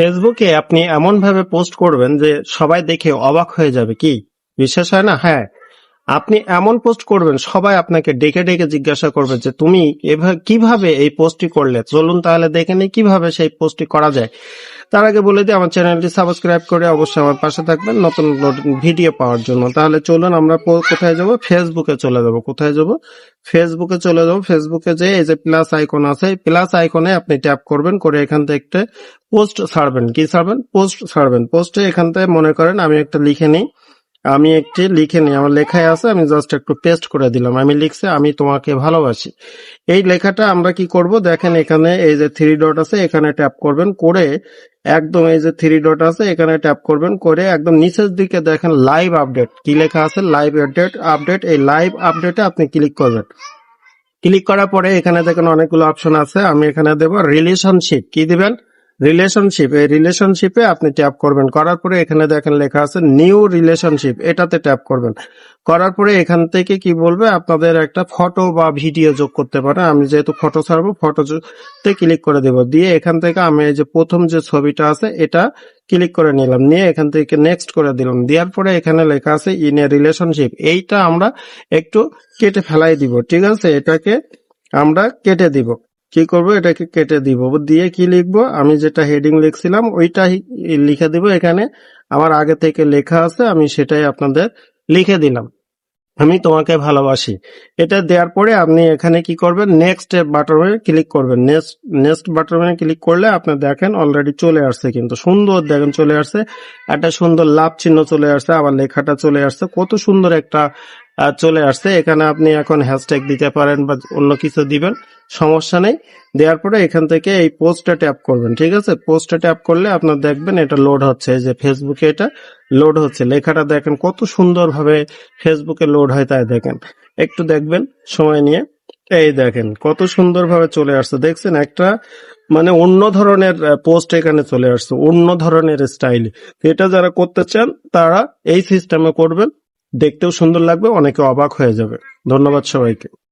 ফেসবুকে আপনি এমন ভাবে পোস্ট করবেন যে সবাই দেখে অবাক হয়ে যাবে কি? বিশ্বাস হয় না? হ্যাঁ। আপনি এমন পোস্ট করবেন, সবাই আপনাকে ডেকে ডেকে জিজ্ঞাসা করবে যে তুমি কীভাবে এই পোস্টটি করলে? চলুন তাহলে দেখে নিই কীভাবে সেই পোস্টটি করা যায়। তার আগে বলে দিই, আমার চ্যানেলটি সাবস্ক্রাইব করে অবশ্যই আমার পাশে থাকবেন নতুন নতুন ভিডিও পাওয়ার জন্য। তাহলে চলুন আমরা কোথায় যাব? ফেসবুকে চলে যাব। কোথায় যাব? ফেসবুকে চলে যাব। ফেসবুকে যে এই যে প্লাস আইকন আছে প্লাস আইকনে আপনি ট্যাপ করবেন, করে এখান থেকে একটা পোস্ট ছাড়বেন কি ছাড়বেন পোস্ট ছাড়বেন পোস্টে এখান থেকে মনে করেন, আমি একটা লিখে নিই। আমি একটি লিখে নিই। আমার লেখায় আছে, আমি জাস্ট একটু পেস্ট করে দিলাম। আমি লিখছে, আমি তোমাকে ভালোবাসি। এই লেখাটা আমরা কি করব? দেখেন এখানে এই যে থ্রি ডট আছে, এখানে ট্যাপ করবেন করে একদম এই যে থ্রি ডট আছে, এখানে ট্যাপ করবেন করে একদম নিচের দিকে দেখেন লাইভ আপডেট কি লেখা আছে? লাইভ আপডেট আপডেট এই লাইভ আপডেটে আপনি ক্লিক করবেন। ক্লিক করার পরে এখানে দেখেন অনেকগুলো অপশন আছে। আমি এখানে দেব রিলেশনশিপ কি দিবেন? রিলেশনশিপ এই রিলেশনশিপে আপনি ট্যাপ করবেন। করার পরে এখানে দেখেন লেখা আছে নিউ রিলেশনশিপ এটাতে ট্যাপ করবেন। করার পরে এখান থেকে কি বলবে? আপনাদের একটা ফটো বা ভিডিও যোগ করতে পারে আমি যেহেতু ফটো ছাড়বো ফটো তে ক্লিক করে দেব। দিয়ে এখান থেকে আমি এই যে প্রথম যে ছবিটা আছে, এটা ক্লিক করে নিলাম। নিয়ে এখান থেকে নেক্সট করে দিলাম। দেওয়ার পরে এখানে লেখা আছে ইন এ রিলেশনশিপ এইটা আমরা একটু কেটে ফেলাই দিব। ঠিক আছে? এটাকে আমরা কেটে দিব। কি করব? এটাকে কেটে দিব। দিয়ে কি লিখব? আমি যেটা হেডিং লিখছিলাম ওইটাই লিখে দিব এখানে। আমার আগে থেকে লেখা আছে, আমি সেটাই আপনাদের লিখে দিলাম। আমি তোমাকে ভালোবাসি। এটা দেওয়ার পরে আপনি এখানে কি করবেন? নেক্সট বাটনে ক্লিক করবেন। নেক্সট নেক্সট বাটনে ক্লিক করলে আপনি দেখেন অলরেডি চলে আসছে কিন্তু। সুন্দর দেখেন চলে আসছে। একটা সুন্দর লাভ চিহ্ন চলে আসছে, আবার লেখাটা চলে আসছে। কত সুন্দর একটা চলে আসছে। এখানে আপনি এখন হ্যাশট্যাগ দিতে পারেন বা অন্য কিছু দিবেন, সমস্যা নেই। দেওয়ার পরে এখান থেকে এই পোস্টটা ট্যাপ করবেন, ঠিক আছে? পোস্টটা ট্যাপ করলে আপনার দেখবেন এটা লোড হচ্ছে। যে ফেসবুকে এটা লোড হচ্ছে। লেখাটা দেখেন কত সুন্দরভাবে ফেসবুকে লোড হয় তাই দেখেন। একটু দেখবেন, সময় নিয়ে। এই দেখেন, কত সুন্দরভাবে চলে আসছে। দেখছেন, একটা মানে অন্য ধরনের পোস্ট এখানে চলে আসছে। অন্য ধরনের স্টাইল এটা যারা করতে চান, তারা এই সিস্টেমে করবেন। দেখতেও সুন্দর লাগবে অনেকে অবাক হয়ে যাবে। ধন্যবাদ সবাইকে।